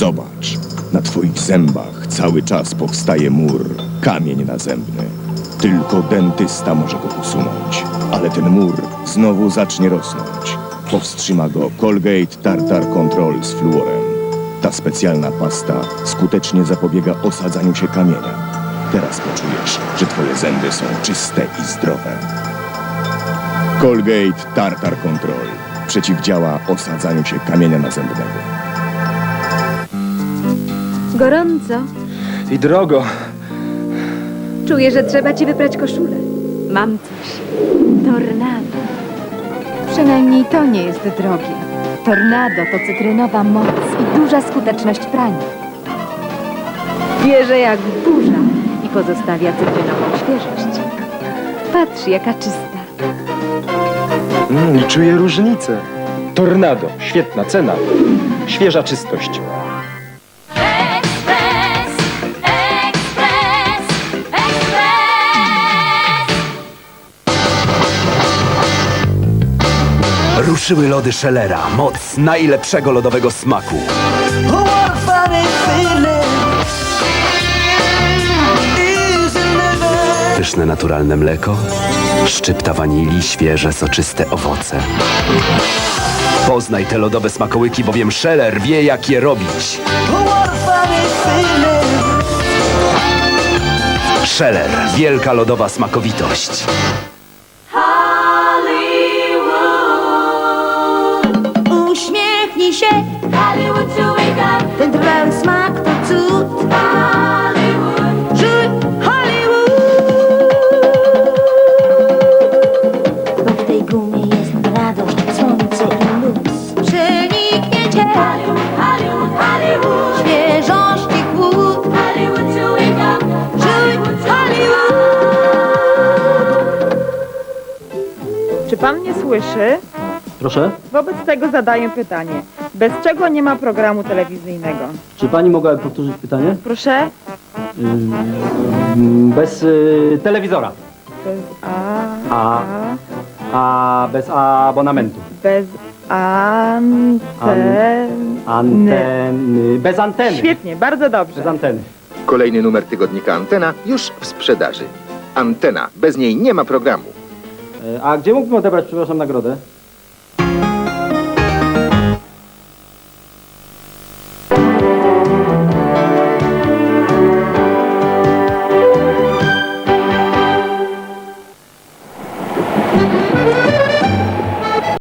Zobacz, na twoich zębach cały czas powstaje mur, kamień nazębny. Tylko dentysta może go usunąć, ale ten mur znowu zacznie rosnąć. Powstrzyma go Colgate Tartar Control z fluorem. Ta specjalna pasta skutecznie zapobiega osadzaniu się kamienia. Teraz poczujesz, że twoje zęby są czyste i zdrowe. Colgate Tartar Control przeciwdziała osadzaniu się kamienia nazębnego. Gorąco. I drogo. Czuję, że trzeba ci wyprać koszulę. Mam coś. Tornado. Przynajmniej to nie jest drogie. Tornado to cytrynowa moc i duża skuteczność prania. Bierze jak burza i pozostawia cytrynową świeżość. Patrz, jaka czysta. Mm, czuję różnicę. Tornado, świetna cena. Świeża czystość. Ruszyły lody Schellera, moc najlepszego lodowego smaku. Pyszne naturalne mleko, szczypta wanilii, świeże, soczyste owoce. Poznaj te lodowe smakołyki, bowiem Scheller wie jak je robić. Scheller, wielka lodowa smakowitość. Się, Hollywood to wake up. Ten trwały smak to cud Hollywood, Żyj Hollywood Bo w tej gumie jest radość, słońce i luz Przeniknie cię Hollywood, Hollywood, Hollywood. świeżości chłód Hollywood to wake up. Żyj Hollywood Czy pan mnie słyszy? Proszę, Wobec tego zadaję pytanie. Bez czego nie ma programu telewizyjnego? czy pani mogłaby powtórzyć pytanie? Proszę? Ym, Bez y, telewizora, Bez a, A. a bez abonamentu. bez anten... Anteny, bez anteny. Świetnie, bardzo dobrze. Bez anteny. Kolejny numer tygodnika Antena już w sprzedaży. Antena. Bez niej nie ma programu. E, A gdzie mógłbym odebrać, przepraszam, nagrodę?